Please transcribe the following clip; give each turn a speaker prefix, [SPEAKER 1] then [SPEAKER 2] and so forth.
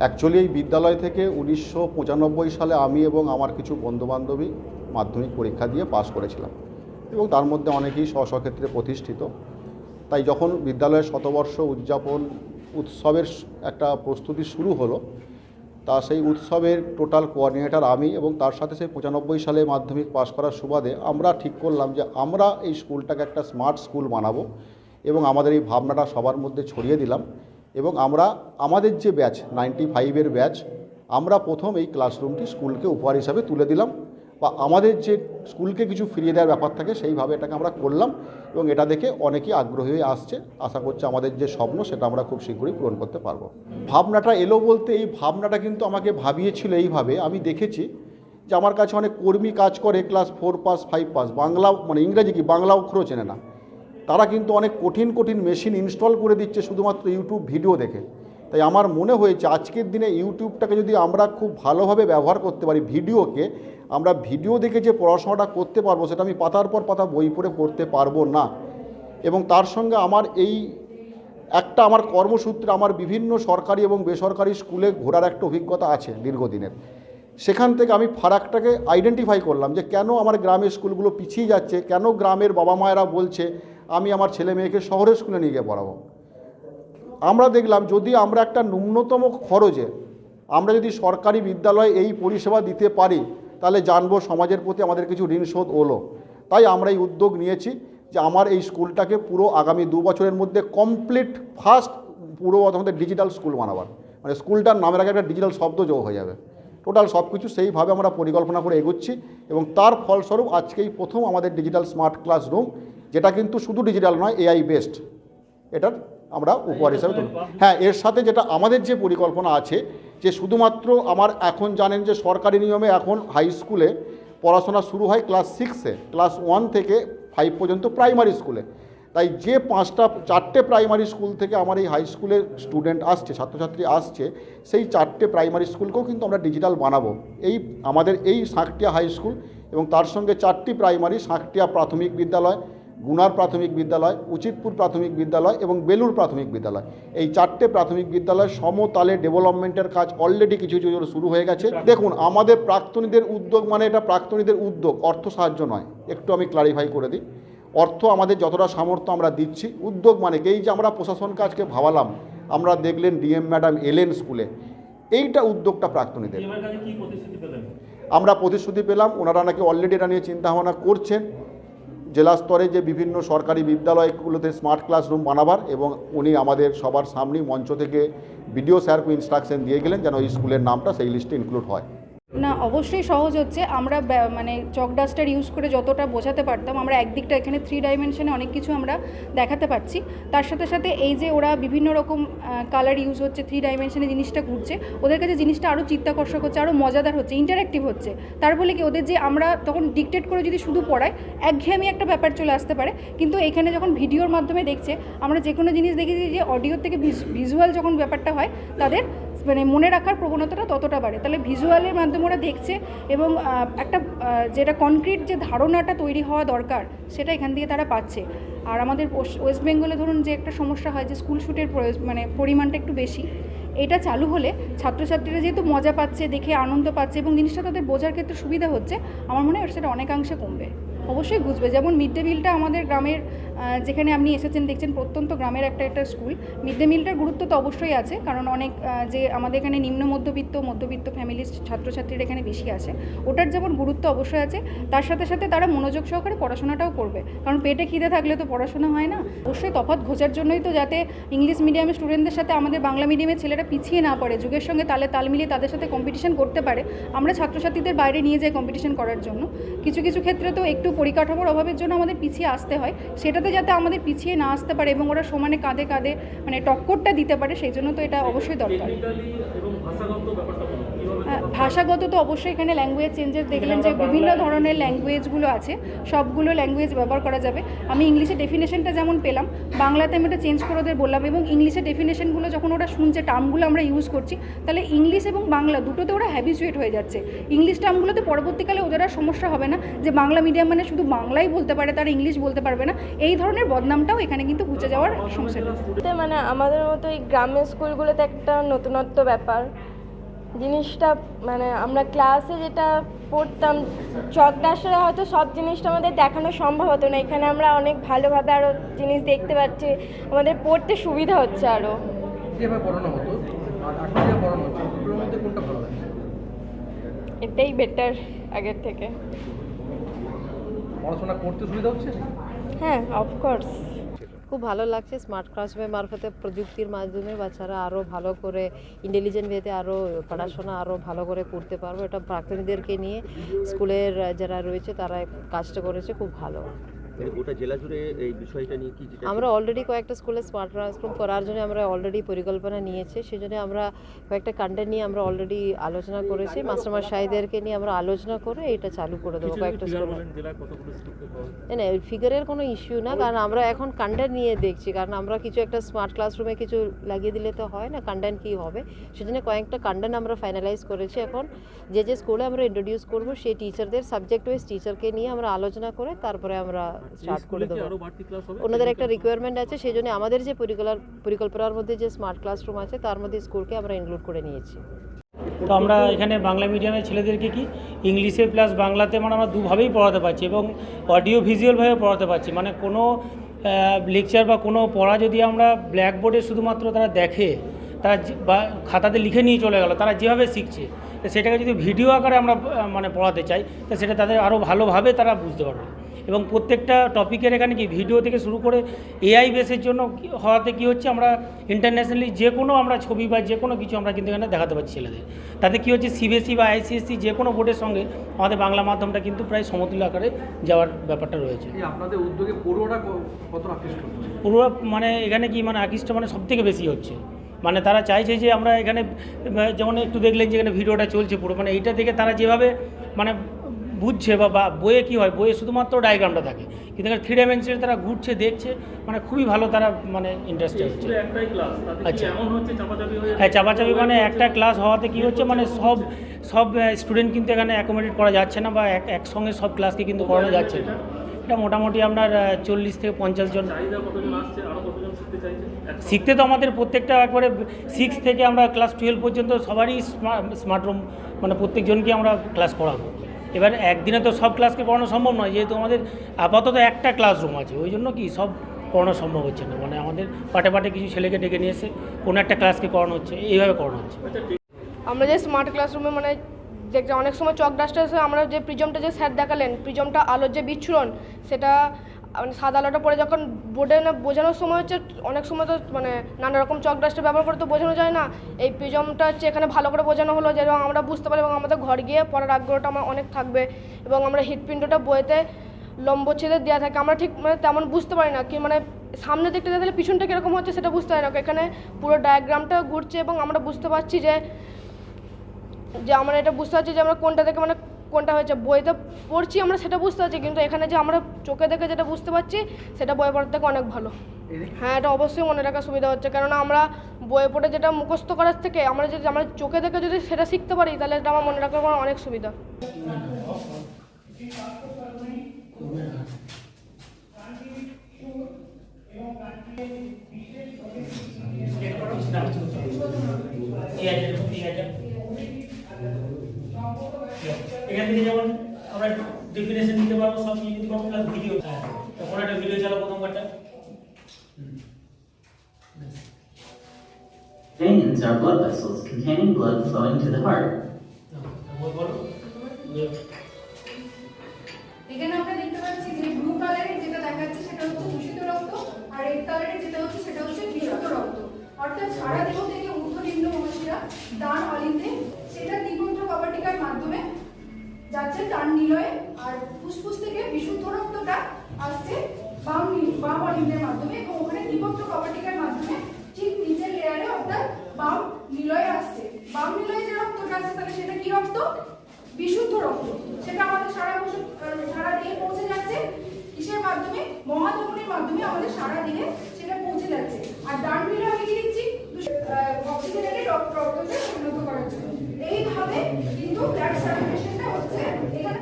[SPEAKER 1] Actually এই বিদ্যালয় থেকে উনিশশো পঁচানব্বই সালে আমি এবং আমার কিছু বন্ধুবান্ধবী মাধ্যমিক পরীক্ষা দিয়ে পাশ করেছিলাম এবং তার মধ্যে অনেকেই স্ব স্বক্ষেত্রে প্রতিষ্ঠিত। তাই যখন বিদ্যালয়ের শতবর্ষ উদযাপন উৎসবের একটা প্রস্তুতি শুরু হলো, তা সেই উৎসবের টোটাল কোঅর্ডিনেটর আমি এবং তার সাথে সেই পঁচানব্বই সালে মাধ্যমিক পাশ করার সুবাদে আমরা ঠিক করলাম যে আমরা এই স্কুলটাকে একটা স্মার্ট স্কুল বানাবো এবং আমাদের এই ভাবনাটা সবার মধ্যে ছড়িয়ে দিলাম। এবং আমরা, আমাদের যে ব্যাচ নাইনটি ফাইভের ব্যাচ, আমরা প্রথম এই ক্লাসরুমটি স্কুলকে উপহার হিসাবে তুলে দিলাম বা আমাদের যে স্কুলকে কিছু ফিরিয়ে দেওয়ার ব্যাপার থাকে, সেইভাবে এটাকে আমরা করলাম এবং এটা দেখে অনেকেই আগ্রহী হয়ে আসছে। আশা করছে আমাদের যে স্বপ্ন, সেটা আমরা খুব শীঘ্রই পূরণ করতে পারব। ভাবনাটা এলো বলতে এই ভাবনাটা কিন্তু আমাকে ভাবিয়েছিল এইভাবে। আমি দেখেছি যে আমার কাছে অনেক কর্মী কাজ করে class four pass five pass Bangla মানে ইংরেজি কি বাংলা অক্ষরও চেনে না। তারা কিন্তু অনেক কঠিন কঠিন মেশিন ইনস্টল করে দিচ্ছে শুধুমাত্র ইউটিউব ভিডিও দেখে। তাই আমার মনে হয়েছে আজকের দিনে ইউটিউবটাকে যদি আমরা খুব ভালোভাবে ব্যবহার করতে পারি ভিডিওকে আমরা ভিডিও দেখে যে পড়াশোনাটা করতে পারব সেটা আমি পাতার পর পাতা বই পড়ে পড়তে পারব না। এবং তার সঙ্গে আমার এই একটা আমার কর্মসূত্রে আমার বিভিন্ন সরকারি এবং বেসরকারি স্কুলে ঘোরার একটা অভিজ্ঞতা আছে দীর্ঘদিনের। সেখান থেকে আমি ফারাকটাকে আইডেন্টিফাই করলাম যে কেন আমার গ্রামের স্কুলগুলো পিছিয়ে যাচ্ছে, কেন গ্রামের বাবা মায়েরা বলছে আমি আমার ছেলে মেয়েকে শহরের স্কুলে নিয়ে গিয়ে পড়াবো। আমরা দেখলাম যদি আমরা একটা ন্যূনতম খরচে আমরা যদি সরকারি বিদ্যালয়ে এই পরিষেবা দিতে পারি, তাহলে জানব সমাজের প্রতি আমাদের কিছু ঋণ শোধ হলো। তাই আমরা এই উদ্যোগ নিয়েছি যে আমার এই স্কুলটাকে পুরো আগামী দু বছরের মধ্যে কমপ্লিট ফার্স্ট পুরো আমাদের ডিজিটাল স্কুল বানাবার। মানে স্কুলটার নামের আগে একটা ডিজিটাল শব্দ যোগ হয়ে যাবে। টোটাল সব কিছু সেইভাবে আমরা পরিকল্পনা করে এগোচ্ছি এবং তার ফলস্বরূপ আজকেই প্রথম আমাদের ডিজিটাল স্মার্ট ক্লাসরুম যেটা কিন্তু শুধু ডিজিটাল নয় এআই বেসড এটার আমরা উপহার হিসাবে হ্যাঁ এর সাথে যেটা আমাদের যে পরিকল্পনা আছে, যে শুধুমাত্র আমার এখন জানেন যে সরকারি নিয়মে এখন হাই স্কুলে পড়াশোনা শুরু হয় ক্লাস সিক্সে ক্লাস ওয়ান থেকে ফাইভ পর্যন্ত প্রাইমারি স্কুলে তাই যে পাঁচটা, চারটে প্রাইমারি স্কুল থেকে আমার এই হাই স্কুলের স্টুডেন্ট আসছে, ছাত্রছাত্রী আসছে, সেই চারটে প্রাইমারি স্কুলকেও কিন্তু আমরা ডিজিটাল বানাবো। এই আমাদের এই সাঁকটিয়া হাই স্কুল এবং তার সঙ্গে চারটি প্রাইমারি সাঁকটিয়া প্রাথমিক বিদ্যালয় গুনার প্রাথমিক বিদ্যালয় উচিতপুর প্রাথমিক বিদ্যালয় এবং বেলুর প্রাথমিক বিদ্যালয়। এই চারটে প্রাথমিক বিদ্যালয় সমতালে ডেভেলপমেন্টের কাজ অলরেডি কিছু কিছু শুরু হয়ে গেছে। দেখুন আমাদের প্রাক্তনীদের উদ্যোগ মানে এটা প্রাক্তনীদের উদ্যোগ অর্থ সাহায্য নয়। একটু আমি ক্লারিফাই করে দিই। অর্থ আমাদের যতটা সামর্থ্য আমরা দিচ্ছি উদ্যোগ মানে কি? এই যে আমরা প্রশাসন কাজকে ভাবালাম আমরা দেখলেন ডিএম ম্যাডাম এলেন স্কুলে। এইটা উদ্যোগটা প্রাক্তনীদের। আমরা প্রতিশ্রুতি পেলাম ওনারা নাকি অলরেডি এটা নিয়ে চিন্তাভাবনা করছেন। জেলা স্তরে যে বিভিন্ন সরকারি বিদ্যালয়গুলোতে স্মার্ট ক্লাসরুম বানাবার এবং উনি আমাদের সবার সামনেই মঞ্চ থেকে ভিডিও স্যারকে ইনস্ট্রাকশন দিয়ে গেলেন যেন এই স্কুলের নামটা সেই লিস্টে ইনক্লুড হয়।
[SPEAKER 2] না, অবশ্যই সহজ হচ্ছে। আমরা মানে চক ডাস্টার ইউজ করে যতটা বোঝাতে পারতাম, আমরা একদিকটা এখানে থ্রি ডাইমেনশনে অনেক কিছু আমরা দেখাতে পারছি। তার সাথে সাথে এই যে ওরা বিভিন্ন রকম কালার ইউজ হচ্ছে থ্রি ডাইমেনশনে জিনিসটা ঘুরছে, ওদের কাছে জিনিসটা আরও চিত্তাকর্ষক হচ্ছে আরও মজাদার হচ্ছে ইন্টারাক্টিভ হচ্ছে। তার বলে কি ওদের যে আমরা তখন ডিকটেট করে যদি শুধু পড়াই, একঘেয়েমি একটা ব্যাপার চলে আসতে পারে। কিন্তু এখানে যখন ভিডিওর মাধ্যমে দেখছে, আমরা যে কোনো জিনিস দেখেছি যে অডিওর থেকে ভিজুয়াল যখন ব্যাপারটা হয়, তাদের মানে মনে রাখার প্রবণতাটা ততটা বাড়ে। তাহলে ভিজুয়ালের মাধ্যমে ওরা দেখছে এবং একটা যেটা কনক্রিট যে ধারণাটা তৈরি হওয়া দরকার, সেটা এখান থেকে তারা পাচ্ছে। আর আমাদের ওয়েস্ট বেঙ্গলে ধরুন যে একটা সমস্যা হয় যে স্কুল প্রয়োজ- মানে পরিমাণটা একটু বেশি। এটা চালু হলে ছাত্রছাত্রীরা যেহেতু মজা পাচ্ছে, দেখে আনন্দ পাচ্ছে এবং জিনিসটা তাদের বোঝার ক্ষেত্রে সুবিধা হচ্ছে, আমার মনে হয় সেটা অনেকাংশে কমবে। অবশ্যই বুঝবে যেমন মিড ডে মিলটা আমাদের গ্রামের যেখানে আপনি এসেছেন, দেখছেন প্রত্যন্ত গ্রামের একটা একটা স্কুল মিড ডে মিলটার গুরুত্ব তো অবশ্যই আছে, কারণ অনেক যে আমাদের এখানে নিম্ন মধ্যবিত্ত মধ্যবিত্ত ফ্যামিলির ছাত্রছাত্রীরা এখানে বেশি আছে। ওটার যেমন গুরুত্ব অবশ্যই আছে, তার সাথে সাথে তারা মনোযোগ সহকারে পড়াশোনাটাও করবে। কারণ পেটে খিদে থাকলে তো পড়াশোনা হয় না। অবশ্যই তফাৎ ঘোচার জন্যই তো যাতে ইংলিশ মিডিয়ামের স্টুডেন্টদের সাথে আমাদের বাংলা মিডিয়ামের ছেলেরা পিছিয়ে না পড়ে, যুগের সঙ্গে তালে তাল মিলিয়ে তাদের সাথে কম্পিটিশন করতে পারে। আমরা ছাত্রছাত্রীদের বাইরে নিয়ে যাই কম্পিটিশন করার জন্য। কিছু কিছু ক্ষেত্রে তো একটু পরিকাঠামোর অভাবের জন্য আমাদের পিছিয়ে আসতে হয়। সেটাতে যাতে আমাদের পিছিয়ে না আসতে পারে এবং ওরা সমানে কাঁধে কাঁধে মানে টক্করটা দিতে পারে, সেই জন্য তো এটা অবশ্যই দরকার
[SPEAKER 3] টেকনিক্যালি এবং ভাষাগত ব্যাপারটা বলুন কীভাবে
[SPEAKER 2] হ্যাঁ, ভাষাগত তো অবশ্যই এখানে ল্যাঙ্গুয়েজ চেঞ্জেস দেখলেন যে বিভিন্ন ধরনের ল্যাঙ্গুয়েজগুলো আছে সবগুলো ল্যাঙ্গুয়েজ ব্যবহার করা যাবে। আমি ইংলিশে ডেফিনেশনটা যেমন পেলাম বাংলাতে আমি ওটা চেঞ্জ করে ওদের বললাম এবং ইংলিশে ডেফিনেশনগুলো যখন ওরা শুনছে টার্মগুলো আমরা ইউজ করছি তাহলে ইংলিশ এবং বাংলা দুটোতে ওরা হ্যাবিচুয়েট হয়ে যাচ্ছে। ইংলিশ টার্মগুলোতে পরবর্তীকালে ওদের আর সমস্যা হবে না যে বাংলা মিডিয়াম মানে শুধু বাংলাই বলতে পারে তারা ইংলিশ বলতে পারবে না। এই ধরনের বদনামটাও এখানে কিন্তু ঘুচে যাওয়ার সমস্যাটা
[SPEAKER 4] তো মানে আমাদের মতো এই গ্রামের স্কুলগুলোতে একটা নতুনত্ব ব্যাপার। জিনিসটা মানে আমরা ক্লাসে যেটা পড়তাম চক হয়তো সব জিনিসটা আমাদের দেখানো সম্ভব হতো না। এখানে আমরা অনেক ভালোভাবে আরও জিনিস দেখতে পাচ্ছি আমাদের পড়তে সুবিধা হচ্ছে আরও এটাই বেটার আগের থেকে।
[SPEAKER 5] পড়াশোনা করতে সুবিধা হচ্ছে?
[SPEAKER 4] হ্যাঁ অফকোর্স
[SPEAKER 6] খুব ভালো লাগছে। স্মার্ট ক্লাসরুমের মারফতে প্রযুক্তির মাধ্যমে বাচ্চারা আরও ভালো করে ইন্টেলিজেন্ট ওয়েতে আরও পড়াশোনা আরও ভালো করে করতে পারব। এটা প্রাক্তনীদেরকে নিয়ে স্কুলের যারা রয়েছে তারা কাজটা করেছে, খুব ভালো।
[SPEAKER 7] গোটা জেলা জুড়ে এই বিষয়টা নিয়ে কি
[SPEAKER 6] আমরা অলরেডি কয়েকটা স্কুলে স্মার্ট ক্লাসরুম করার জন্য আমরা অলরেডি পরিকল্পনা নিয়েছি সেই জন্য আমরা কয়েকটা কন্টেন্ট নিয়ে আমরা অলরেডি আলোচনা করেছি। মাস্টারমশাইদেরকে নিয়ে আমরা আলোচনা করে এটা চালু করে দেবো কয়েকটা স্কুলে না না ফিগারের কোনো ইস্যু না কারণ আমরা এখন কন্টেন্ট নিয়ে দেখছি কারণ আমরা কিছু একটা স্মার্ট ক্লাসরুমে কিছু লাগিয়ে দিলে তো হয় না কন্টেন্ট কী হবে? সেজন্য কয়েকটা কন্টেন্ট আমরা ফাইনালাইজ করেছি এখন। যে যে স্কুলে আমরা ইন্ট্রোডিউস করব সেই টিচারদের সাবজেক্ট ওয়াইজ টিচারকে নিয়ে আমরা আলোচনা করে তারপরে আমরা স্টার্ট করে দেবো।
[SPEAKER 3] আরও বাড়তি ক্লাস হবে?
[SPEAKER 6] ওনাদের একটা রিকোয়ারমেন্ট আছে সেই জন্য আমাদের যে পরিকল্পনা পরিকল্পনার মধ্যে যে স্মার্ট ক্লাসরুম আছে তার মধ্যে স্কুলকে আমরা ইনক্লুড করে নিয়েছি।
[SPEAKER 8] তো আমরা এখানে বাংলা মিডিয়ামের ছেলেদেরকে কি ইংলিশে প্লাস বাংলাতে মানে আমরা দুভাবেই পড়াতে পারছি এবং অডিও ভিজুয়ালভাবে পড়াতে পারছি। মানে কোনো লেকচার বা কোনো পড়া যদি আমরা ব্ল্যাকবোর্ডে শুধুমাত্র তারা দেখে তারা বা খাতাতে লিখে নিয়ে চলে গেল তারা যেভাবে শিখছে তো সেটাকে যদি ভিডিও আকারে আমরা মানে পড়াতে চাই তো সেটা তাদের আরও ভালোভাবে তারা বুঝতে পারবে। এবং প্রত্যেকটা টপিকের এখানে কি ভিডিও থেকে শুরু করে এআই বেসের জন্য হওয়াতে কি হচ্ছে আমরা ইন্টারন্যাশনালি যে কোনো আমরা ছবি বা যে কোনো কিছু আমরা কিন্তু এখানে দেখাতে পারছি ছেলেদের। তাতে কি হচ্ছে সিবিএসসি বা আইসিএসসি যে কোনো বোর্ডের সঙ্গে আমাদের বাংলা মাধ্যমটা কিন্তু প্রায় সমতুল্য আকারে যাওয়ার ব্যাপারটা রয়েছে।
[SPEAKER 5] আপনাদের উদ্যোগে পড়ুয়ারা কত আকৃষ্ট
[SPEAKER 8] পুরো মানে এখানে কি মানে আকৃষ্ট মানে সব থেকে বেশি হচ্ছে। মানে তারা চাইছে যে আমরা এখানে যেমন একটু দেখলেন যে এখানে ভিডিওটা চলছে পুরো মানে এইটা থেকে তারা যেভাবে মানে বুঝছে বা বা বইয়ে কী হয়? বইয়ে শুধুমাত্র ডায়াগ্রামটা থাকে। কিন্তু থ্রি ডাইমেনশনে তারা ঘুরছে দেখছে মানে খুবই ভালো তারা মানে হচ্ছে
[SPEAKER 3] কি
[SPEAKER 8] আচ্ছা।
[SPEAKER 3] হচ্ছে চাপাচাপি হয়ে
[SPEAKER 8] চাপাচাপি মানে একটা ক্লাস হওয়াতে কি হচ্ছে? মানে সব সব স্টুডেন্ট কিন্তু এখানে অ্যাকোমোডেট করা যাচ্ছে না বা এক একসঙ্গে সব ক্লাসকে কিন্তু করানো যাচ্ছে না। এটা? মোটামুটি আপনার চল্লিশ থেকে পঞ্চাশ জন।
[SPEAKER 3] শিখতে
[SPEAKER 8] তো আমাদের প্রত্যেকটা একবারে সিক্স থেকে আমরা ক্লাস টুয়েলভ পর্যন্ত সবারই স্মার্ট রুম মানে প্রত্যেকজনকে আমরা ক্লাস করাবো। এবার একদিনে তো সব ক্লাসকে পড়ানো সম্ভব নয়, যেহেতু আমাদের আপাতত একটা ক্লাসরুম আছে, ওই জন্য কি সব পড়ানো সম্ভব হচ্ছে না। মানে আমাদের পাটে পাটে কিছু ছেলেকে ডেকে নিয়ে এসে কোনো একটা ক্লাসকে পড়ানো হচ্ছে, এইভাবে করানো হচ্ছে।
[SPEAKER 9] আমরা যে স্মার্ট ক্লাসরুমে মানে অনেক সময় চক ডাস্টার আমরা যে প্রিজমটা যে স্যার দেখালেন প্রিজমটা আলোর যে বিচ্ছুরণ, সেটা মানে সাদা আলোটা পরে যখন বোর্ডে না বোঝানোর সময় হচ্ছে অনেক সময় তো মানে নানা রকম চক ডাস্টার ব্যবহার করে তো বোঝানো যায় না। এই প্রিজমটা হচ্ছে এখানে ভালো করে বোঝানো হলো যে এবং আমরা বুঝতে পারি এবং আমাদের ঘর গিয়ে পড়ার আগ্রহটা আমার অনেক থাকবে এবং আমরা হৃৎপিণ্ডটা বইতে লম্বচ্ছেদের দেওয়া থাকে। আমরা ঠিক মানে তেমন বুঝতে পারি না কি মানে সামনে দেখতে তাহলে পিছনটা কীরকম হচ্ছে সেটা বুঝতে পারি না। এখানে পুরো ডায়াগ্রামটা ঘুরছে এবং আমরা বুঝতে পারছি যে যে আমরা এটা বুঝতে পারছি যে আমরা কোনটা থেকে মানে কোনটা হয়েছে বইতে পড়ছি আমরা সেটা বুঝতে পারছি কিন্তু এখানে যে আমরা চোখে দেখে যেটা বুঝতে পারছি সেটা বই পড়ার থেকে অনেক ভালো। হ্যাঁ এটা অবশ্যই মনে রাখার সুবিধা হচ্ছে কেননা আমরা বই পড়ে যেটা মুখস্থ করার থেকে আমরা যদি আমরা চোখে দেখে যদি সেটা শিখতে পারি তাহলে এটা আমার মনে রাখার অনেক সুবিধা
[SPEAKER 8] এখান থেকে যেমন আমরা ডেফিনেশন দিতে পারব সব নিয়ে দিতে পারব প্লাস ভিডিও হ্যাঁ তখন একটা ভিডিও চালাবো প্রথমবারটা
[SPEAKER 10] Veins are blood vessels, containing blood flowing to the heart.
[SPEAKER 2] এখানে আমরা দেখতে পাচ্ছি যে ব্লু কালারের যেটা দেখাচ্ছে সেটা হচ্ছে দূষিত রক্ত আর রেড কালারের যেটা হচ্ছে সেটা হচ্ছে বিশুদ্ধ রক্ত অর্থাৎ সারা দেহ থেকে ঊর্ধ্বনিম্ন মহাশিরা ডান অলিন্দে সেটা দিগন্ত কপাটিকার মাধ্যমে যাচ্ছে ডান নিলয়ে আর ফুসফুস থেকে বিশুদ্ধ রক্তটা আসছে বাম বাম অলিন্দের মাধ্যমে এবং ওখানে দিগন্ত কপাটিকার মাধ্যমে ঠিক নিচের লেয়ারে অর্থাৎ বাম নিলয়ে আসছে। বাম নিলয়ে যে রক্তটা আসছে তাহলে সেটা কি রক্ত? বিশুদ্ধ রক্ত। সেটা আমাদের সারা বছর সারা দেহে পৌঁছে যাচ্ছে। কিসের মাধ্যমে? মহাধমনির মাধ্যমে আমাদের সারা দেহে সেটা পৌঁছে যাচ্ছে। আর ডান মিলে আমি কি অক্সিজেনের রক্ত রক্ততে পরিণত করার জন্য। এইভাবে কিন্তু ব্লাড সার্কুলেশন